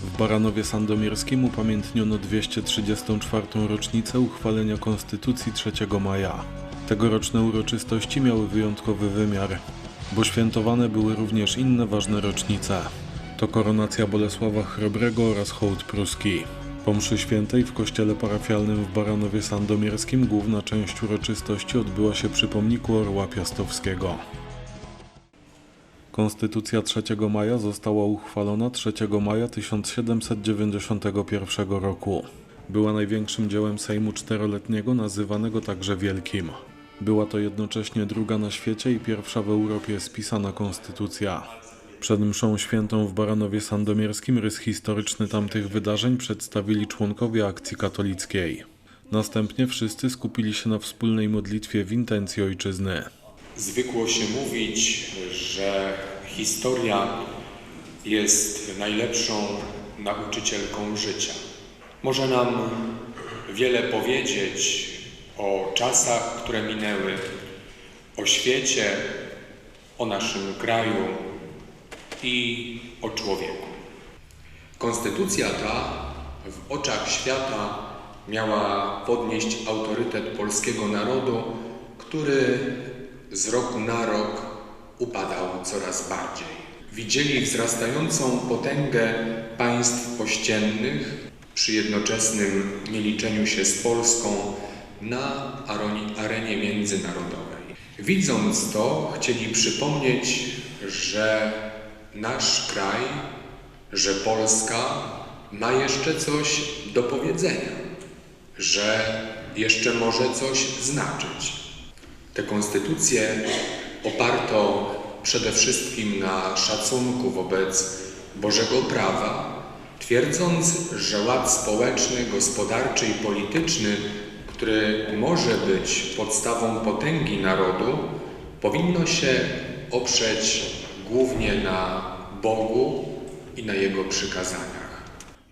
W Baranowie Sandomierskim upamiętniono 234. rocznicę uchwalenia Konstytucji 3 maja. Tegoroczne uroczystości miały wyjątkowy wymiar, bo świętowane były również inne ważne rocznice. To koronacja Bolesława Chrobrego oraz hołd pruski. Po mszy świętej w kościele parafialnym w Baranowie Sandomierskim główna część uroczystości odbyła się przy pomniku Orła Piastowskiego. Konstytucja 3 maja została uchwalona 3 maja 1791 roku. Była największym dziełem Sejmu czteroletniego, nazywanego także Wielkim. Była to jednocześnie druga na świecie i pierwsza w Europie spisana konstytucja. Przed mszą świętą w Baranowie Sandomierskim rys historyczny tamtych wydarzeń przedstawili członkowie akcji katolickiej. Następnie wszyscy skupili się na wspólnej modlitwie w intencji ojczyzny. Zwykło się mówić, że historia jest najlepszą nauczycielką życia. Może nam wiele powiedzieć o czasach, które minęły, o świecie, o naszym kraju i o człowieku. Konstytucja ta w oczach świata miała podnieść autorytet polskiego narodu, który z roku na rok upadał coraz bardziej. Widzieli wzrastającą potęgę państw ościennych przy jednoczesnym nieliczeniu się z Polską na arenie międzynarodowej. Widząc to, chcieli przypomnieć, że nasz kraj, że Polska ma jeszcze coś do powiedzenia, że jeszcze może coś znaczyć. Tę konstytucję oparto przede wszystkim na szacunku wobec Bożego prawa, twierdząc, że ład społeczny, gospodarczy i polityczny, który może być podstawą potęgi narodu, powinno się oprzeć głównie na Bogu i na Jego przykazaniach.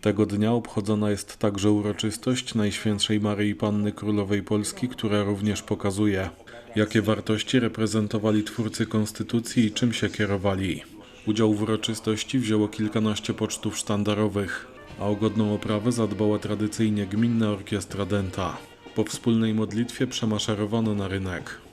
Tego dnia obchodzona jest także uroczystość Najświętszej Maryi Panny Królowej Polski, która również pokazuje, jakie wartości reprezentowali twórcy konstytucji i czym się kierowali. Udział w uroczystości wzięło kilkanaście pocztów sztandarowych, a o godną oprawę zadbała tradycyjnie gminna orkiestra Denta. Po wspólnej modlitwie przemaszerowano na rynek.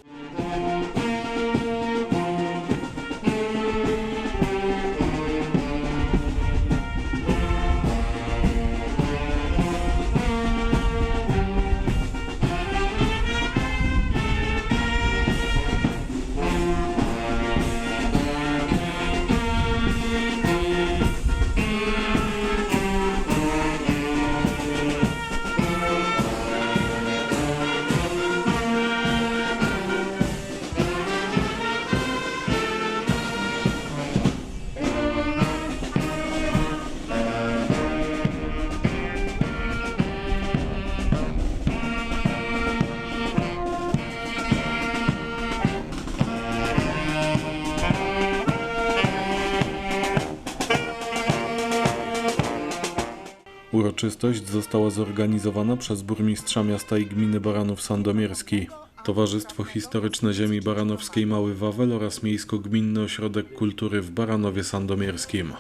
Uroczystość została zorganizowana przez burmistrza miasta i gminy Baranów Sandomierski, Towarzystwo Historyczne Ziemi Baranowskiej Mały Wawel oraz Miejsko-Gminny Ośrodek Kultury w Baranowie Sandomierskim.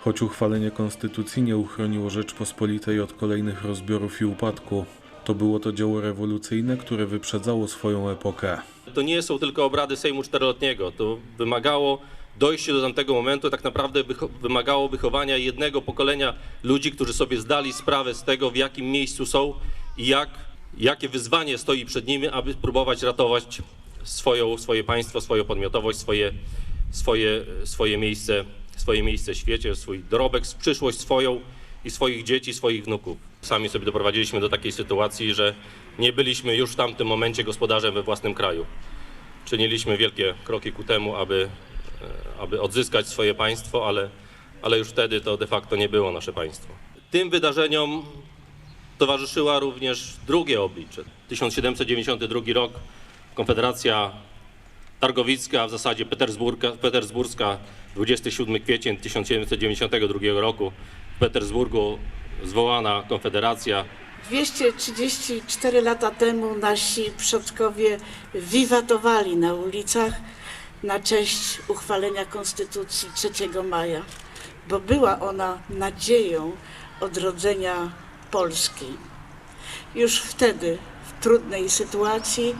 Choć uchwalenie konstytucji nie uchroniło Rzeczpospolitej od kolejnych rozbiorów i upadku, to było to dzieło rewolucyjne, które wyprzedzało swoją epokę. To nie są tylko obrady Sejmu Czteroletniego. To wymagało dojście do tamtego momentu, tak naprawdę wymagało wychowania jednego pokolenia ludzi, którzy sobie zdali sprawę z tego, w jakim miejscu są i jak, jakie wyzwanie stoi przed nimi, aby próbować ratować swoją, swoje państwo, swoją podmiotowość, swoje, swoje, swoje, miejsce, swoje miejsce w świecie, swój dorobek, przyszłość swoją i swoich dzieci, swoich wnuków. Sami sobie doprowadziliśmy do takiej sytuacji, że nie byliśmy już w tamtym momencie gospodarzem we własnym kraju czyniliśmy wielkie kroki ku temu, aby, aby odzyskać swoje państwo, ale, ale już wtedy to de facto nie było nasze państwo. Tym wydarzeniom towarzyszyła również drugie oblicze. 1792 rok, Konfederacja Targowicka, w zasadzie Petersburga, Petersburska, 27 kwiecień 1792 roku w Petersburgu zwołana Konfederacja 234 lata temu nasi przodkowie wiwatowali na ulicach na cześć uchwalenia Konstytucji 3 maja. bo była ona nadzieją odrodzenia Polski. Już wtedy, w trudnej sytuacji,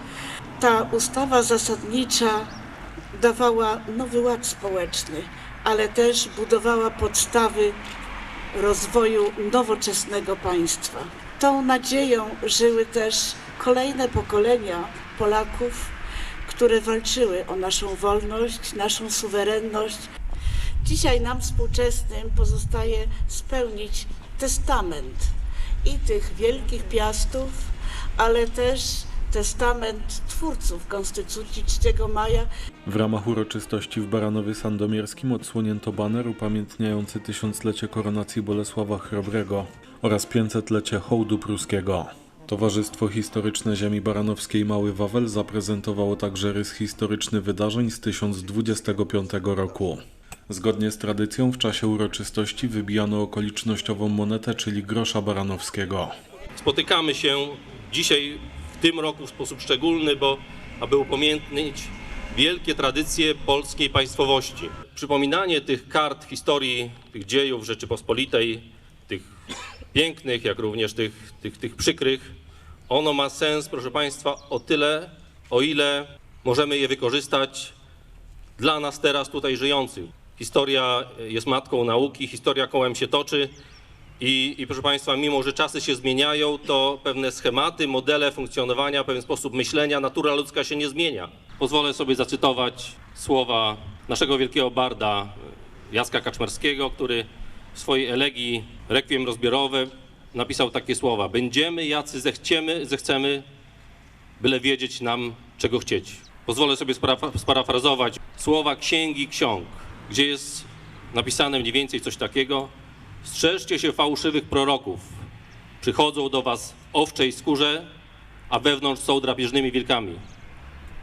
ta ustawa zasadnicza dawała nowy ład społeczny, ale też budowała podstawy rozwoju nowoczesnego państwa. Tą nadzieją żyły też kolejne pokolenia Polaków, które walczyły o naszą wolność, naszą suwerenność. Dzisiaj nam współczesnym pozostaje spełnić testament i tych wielkich piastów, ale też testament twórców Konstytucji 3 maja W ramach uroczystości w Baranowie Sandomierskim odsłonięto baner upamiętniający tysiąclecie koronacji Bolesława Chrobrego oraz 500-lecie hołdu pruskiego. Towarzystwo Historyczne Ziemi Baranowskiej Mały Wawel zaprezentowało także rys historyczny wydarzeń z 1025 roku. Zgodnie z tradycją w czasie uroczystości wybijano okolicznościową monetę, czyli grosza baranowskiego. Spotykamy się dzisiaj w tym roku w sposób szczególny, bo aby upamiętnić wielkie tradycje polskiej państwowości. Przypominanie tych kart historii, tych dziejów Rzeczypospolitej, tych pięknych, jak również tych, tych, tych przykrych, ono ma sens, proszę Państwa, o tyle, o ile możemy je wykorzystać dla nas teraz tutaj żyjących. Historia jest matką nauki, historia kołem się toczy i, i proszę Państwa, mimo że czasy się zmieniają, to pewne schematy, modele funkcjonowania, pewien sposób myślenia, natura ludzka się nie zmienia. Pozwolę sobie zacytować słowa naszego wielkiego barda Jacka Kaczmarskiego, który w swojej elegii Requiem rozbiorowe napisał takie słowa. Będziemy jacy zechciemy, zechcemy, byle wiedzieć nam, czego chcieć. Pozwolę sobie spara- sparafrazować słowa Księgi Ksiąg, gdzie jest napisane mniej więcej coś takiego. Strzeżcie się fałszywych proroków. Przychodzą do was w owczej skórze, a wewnątrz są drapieżnymi wilkami.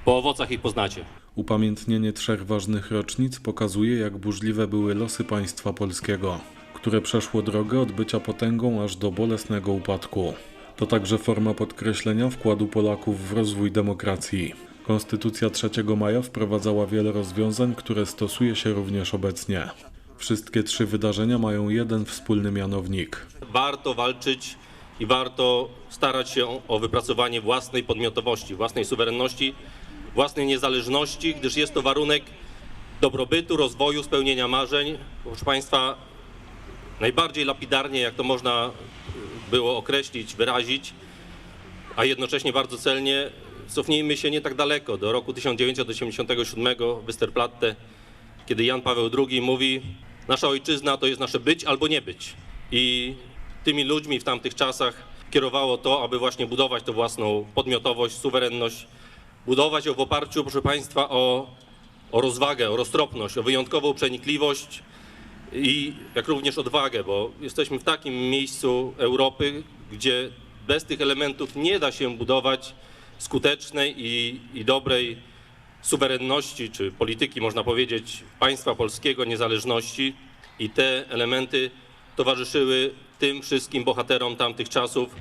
Po owocach ich poznacie. Upamiętnienie trzech ważnych rocznic pokazuje, jak burzliwe były losy państwa polskiego, które przeszło drogę od bycia potęgą aż do bolesnego upadku. To także forma podkreślenia wkładu Polaków w rozwój demokracji. Konstytucja 3 maja wprowadzała wiele rozwiązań, które stosuje się również obecnie. Wszystkie trzy wydarzenia mają jeden wspólny mianownik. Warto walczyć i warto starać się o wypracowanie własnej podmiotowości, własnej suwerenności, własnej niezależności, gdyż jest to warunek dobrobytu, rozwoju, spełnienia marzeń. Proszę Państwa, najbardziej lapidarnie, jak to można było określić, wyrazić, a jednocześnie bardzo celnie, cofnijmy się nie tak daleko, do roku 1987 Westerplatte, kiedy Jan Paweł II mówi, nasza ojczyzna to jest nasze być albo nie być. I tymi ludźmi w tamtych czasach kierowało to, aby właśnie budować tę własną podmiotowość, suwerenność, budować ją w oparciu, proszę Państwa, o, o rozwagę, o roztropność, o wyjątkową przenikliwość i jak również odwagę, bo jesteśmy w takim miejscu Europy, gdzie bez tych elementów nie da się budować skutecznej i, i dobrej suwerenności, czy polityki, można powiedzieć, państwa polskiego, niezależności. I te elementy towarzyszyły tym wszystkim bohaterom tamtych czasów,